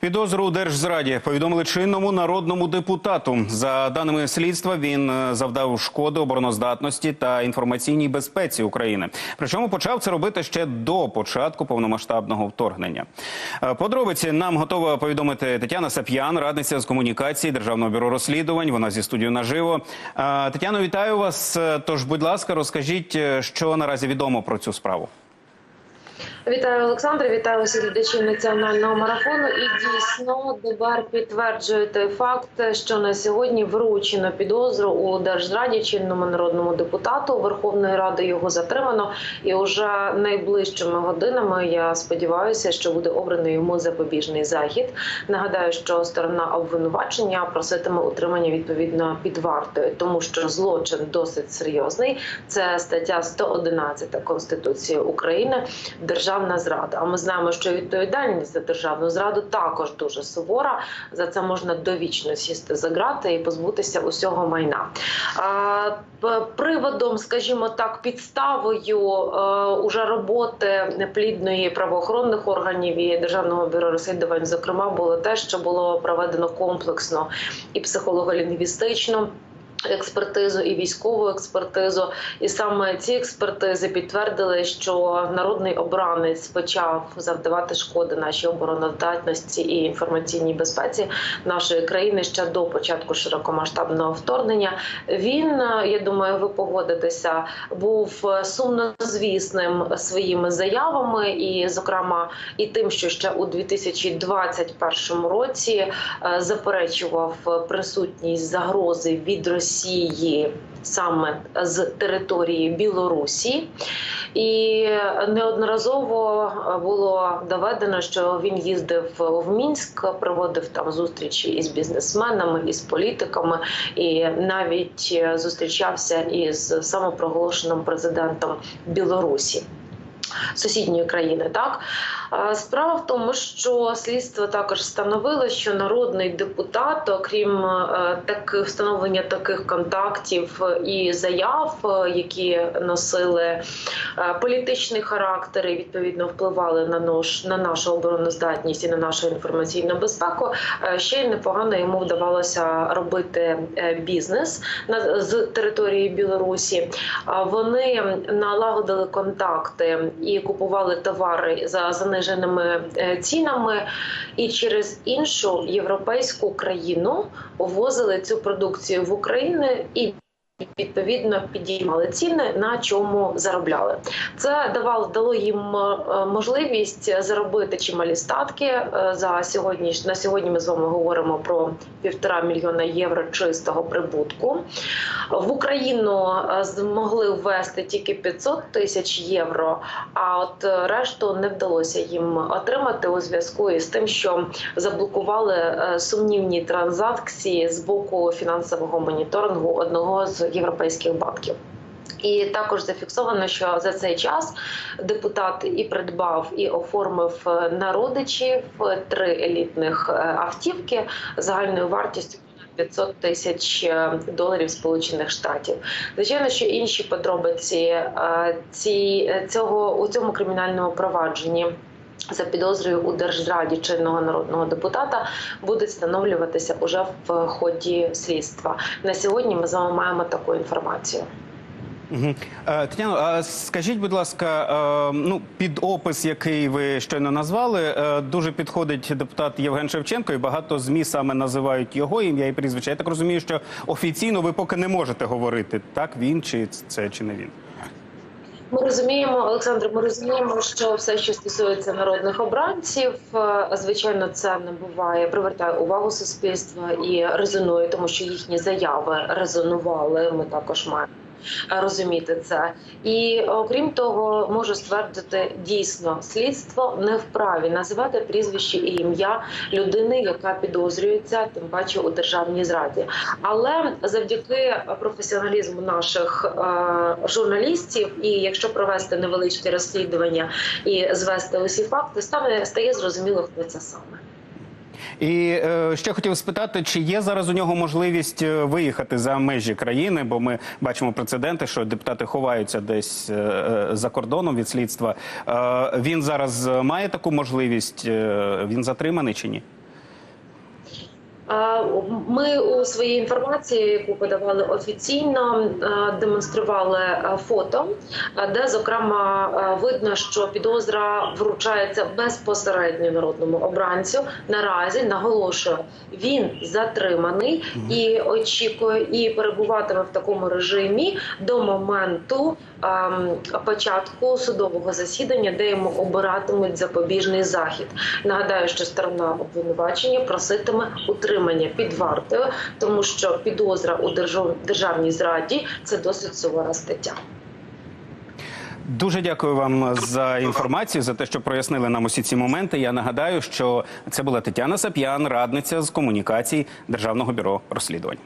Підозру у держзраді повідомили чинному народному депутату. За даними слідства, він е, завдав шкоди обороноздатності та інформаційній безпеці України. Причому почав це робити ще до початку повномасштабного вторгнення. Е, Подробиці нам готова повідомити Тетяна Сап'ян, радниця з комунікації Державного бюро розслідувань. Вона зі студією наживо. Е, Тетяно, вітаю вас. Тож, будь ласка, розкажіть, що наразі відомо про цю справу. Вітаю Олександре, вітаю всіх глядачів національного марафону. І дійсно ДБР підтверджує той факт, що на сьогодні вручено підозру у держзраді чинному народному депутату Верховної Ради його затримано. І вже найближчими годинами я сподіваюся, що буде обраний йому запобіжний захід. Нагадаю, що сторона обвинувачення проситиме утримання відповідно під вартою, тому що злочин досить серйозний. Це стаття 111 Конституції України. Державна зрада. А ми знаємо, що відповідальність за державну зраду також дуже сувора. За це можна довічно сісти за грати і позбутися усього майна. Приводом, скажімо так, підставою е, уже роботи плідної правоохоронних органів і державного бюро розслідувань, зокрема, було те, що було проведено комплексно і психолого-лінгвістично експертизу і військову експертизу, і саме ці експертизи підтвердили, що народний обранець почав завдавати шкоди нашій обороноздатності і інформаційній безпеці нашої країни ще до початку широкомасштабного вторгнення. Він е, я думаю, ви погодитеся, був сумнозвісним своїми заявами, і, зокрема, і тим, що ще у 2021 році е, заперечував присутність загрози від Росії саме з території Білорусі, і неодноразово було доведено, що він їздив в Мінськ, проводив там зустрічі із бізнесменами, із політиками, і навіть зустрічався із самопроголошеним президентом Білорусі сусідньої країни. Так справа в тому, що слідство також встановило, що народний депутат, окрім е, так встановлення таких контактів і заяв, е, які носили е, політичний характер і відповідно впливали на наш на нашу обороноздатність і на нашу інформаційну безпеку, ще й непогано йому вдавалося робити бізнес з території Білорусі. Вони налагодили контакти і купували товари за заниженими е, цінами, і через іншу європейську країну ввозили цю продукцію в Україну і. Відповідно підіймали ціни, на чому заробляли. Це давало дало їм е, можливість заробити чималі статки. Е, За сьогодні на сьогодні ми з вами говоримо про півтора мільйона євро чистого прибутку. В Україну е, змогли ввести тільки 500 тисяч євро. А от решту не вдалося їм отримати у зв'язку із тим, що заблокували сумнівні транзакції з боку фінансового моніторингу одного з європейських банків. І також зафіксовано, що за цей час депутат і придбав і оформив е, на родичів три елітних е, автівки загальною вартістю. 500 тисяч е, доларів Сполучених Штатів. Звичайно, що інші подробиці е, ці е, цього у цьому кримінальному провадженні. За підозрою у держзраді чинного народного депутата будуть встановлюватися уже в ході слідства. На сьогодні ми з вами маємо таку інформацію. Угу. Тетяно, скажіть, будь ласка, е, ну під опис, який ви щойно назвали, е, дуже підходить депутат Євген Шевченко, і багато змі саме називають його ім'я і прізвище. Я так розумію, що офіційно ви поки не можете говорити, так він чи це чи не він. Ми розуміємо, Олександр. Ми розуміємо, що все, що стосується народних обранців, е, звичайно, це не буває, привертає увагу суспільства і резонує, тому що їхні заяви резонували. Ми також маємо. Розуміти це, і окрім того, можу ствердити дійсно, слідство не вправі називати прізвище і ім'я людини, яка підозрюється, тим паче у державній зраді. Але завдяки професіоналізму наших е, журналістів, і якщо провести невеличке розслідування і звести усі факти, стане стає зрозуміло, хто це саме. І е, ще хотів спитати, чи є зараз у нього можливість е, виїхати за межі країни, бо ми бачимо прецеденти, що депутати ховаються десь е, е, за кордоном від слідства. Е, він зараз має таку можливість? Е, він затриманий чи ні? Ми у своїй інформації, яку подавали офіційно, демонстрували фото, де зокрема видно, що підозра вручається безпосередньо народному обранцю. Наразі наголошую, він затриманий і очікує і перебуватиме в такому режимі до моменту початку судового засідання, де йому обиратимуть запобіжний захід. Нагадаю, що сторона обвинувачення проситиме утримання під вартою, тому що підозра у держав- державній зраді це досить сувора стаття. Дуже дякую вам за інформацію, за те, що прояснили нам усі ці моменти. Я нагадаю, що це була Тетяна Сап'ян, радниця з комунікацій Державного бюро розслідувань.